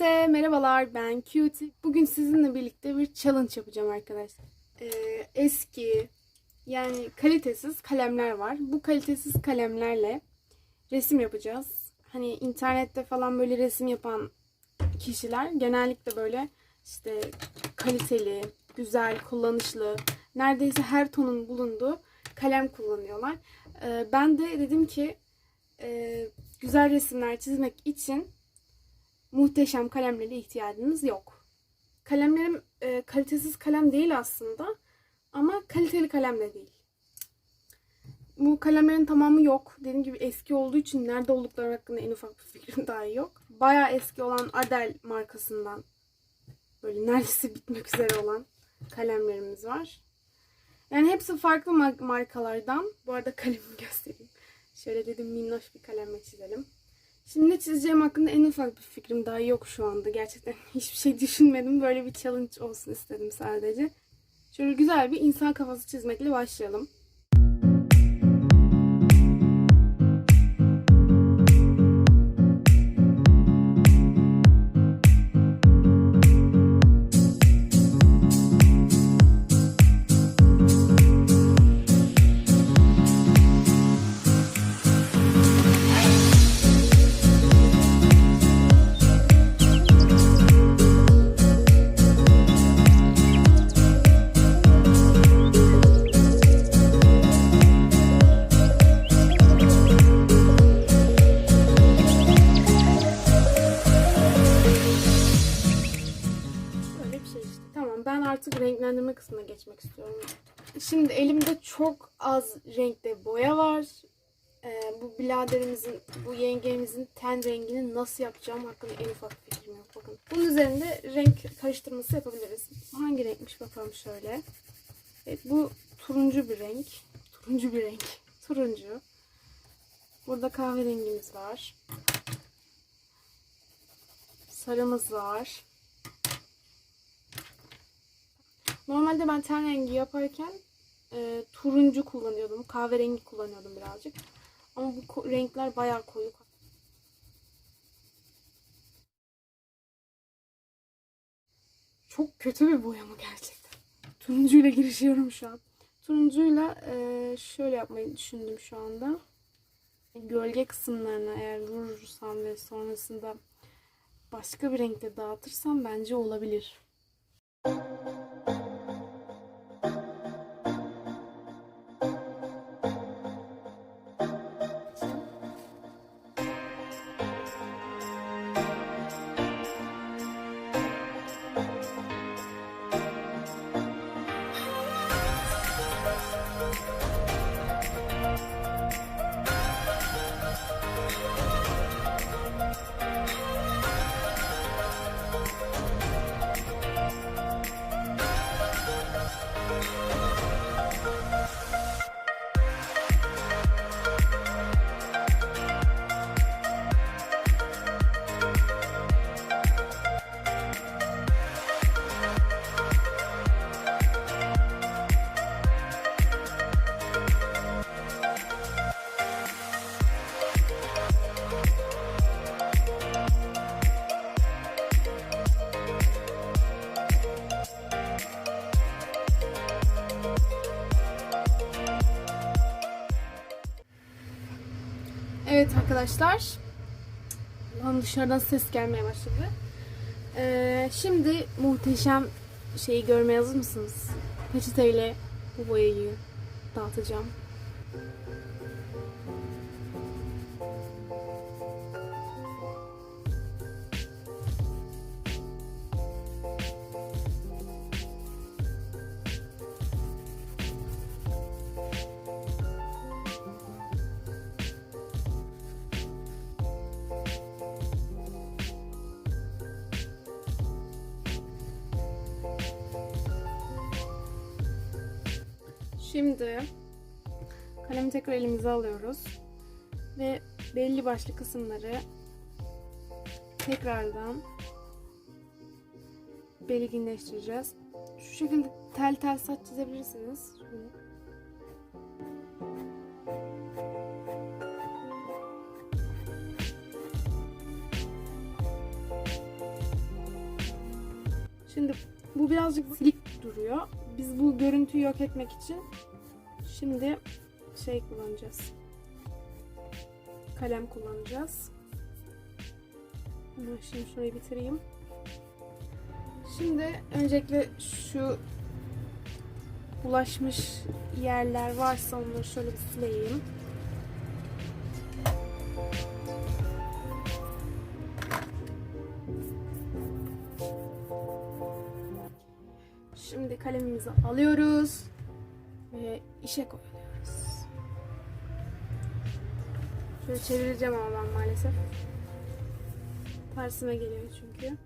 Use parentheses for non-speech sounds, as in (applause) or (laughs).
Herkese merhabalar ben Cutie. Bugün sizinle birlikte bir challenge yapacağım arkadaşlar. Ee, eski yani kalitesiz kalemler var. Bu kalitesiz kalemlerle resim yapacağız. Hani internette falan böyle resim yapan kişiler genellikle böyle işte kaliteli, güzel, kullanışlı, neredeyse her tonun bulunduğu kalem kullanıyorlar. Ee, ben de dedim ki e, güzel resimler çizmek için muhteşem kalemlere ihtiyacınız yok. Kalemlerim e, kalitesiz kalem değil aslında ama kaliteli kalem de değil. Bu kalemlerin tamamı yok. Dediğim gibi eski olduğu için nerede oldukları hakkında en ufak bir fikrim dahi yok. Bayağı eski olan Adel markasından böyle neredeyse bitmek üzere olan kalemlerimiz var. Yani hepsi farklı mar- markalardan. Bu arada kalemimi göstereyim. Şöyle dedim minnoş bir kalemle çizelim. Şimdi ne çizeceğim hakkında en ufak bir fikrim daha yok şu anda. Gerçekten (laughs) hiçbir şey düşünmedim. Böyle bir challenge olsun istedim sadece. Şöyle güzel bir insan kafası çizmekle başlayalım. Renklendirme kısmına geçmek istiyorum. Şimdi elimde çok az renkte boya var. Ee, bu biraderimizin, bu yengemizin ten rengini nasıl yapacağım hakkında en ufak fikrim yok. Bakın. Bunun üzerinde renk karıştırması yapabiliriz. Hangi renkmiş bakalım şöyle. Evet bu turuncu bir renk. (laughs) Turuncu bir renk. Turuncu. Burada kahverengimiz var. Sarımız var. Normalde ben ten rengi yaparken e, turuncu kullanıyordum. Kahverengi kullanıyordum birazcık. Ama bu renkler bayağı koyu. Çok kötü bir boyama gerçekten. Turuncuyla girişiyorum şu an. Turuncuyla e, şöyle yapmayı düşündüm şu anda. Gölge kısımlarına eğer vurursam ve sonrasında başka bir renkte dağıtırsam bence olabilir. Evet arkadaşlar. Lan dışarıdan ses gelmeye başladı. Ee, şimdi muhteşem şeyi görmeye hazır mısınız? Peçeteyle bu boyayı dağıtacağım. Şimdi kalemi tekrar elimize alıyoruz ve belli başlı kısımları tekrardan belirginleştireceğiz. Şu şekilde tel tel saç çizebilirsiniz. Şöyle. Şimdi bu birazcık silik duruyor. Biz bu görüntüyü yok etmek için şimdi şey kullanacağız. Kalem kullanacağız. Şimdi şurayı bitireyim. Şimdi öncelikle şu bulaşmış yerler varsa onları şöyle bir sileyim. Kalemimizi alıyoruz ve işe koyuyoruz. Şöyle çevireceğim ama ben maalesef. Tersime geliyor çünkü.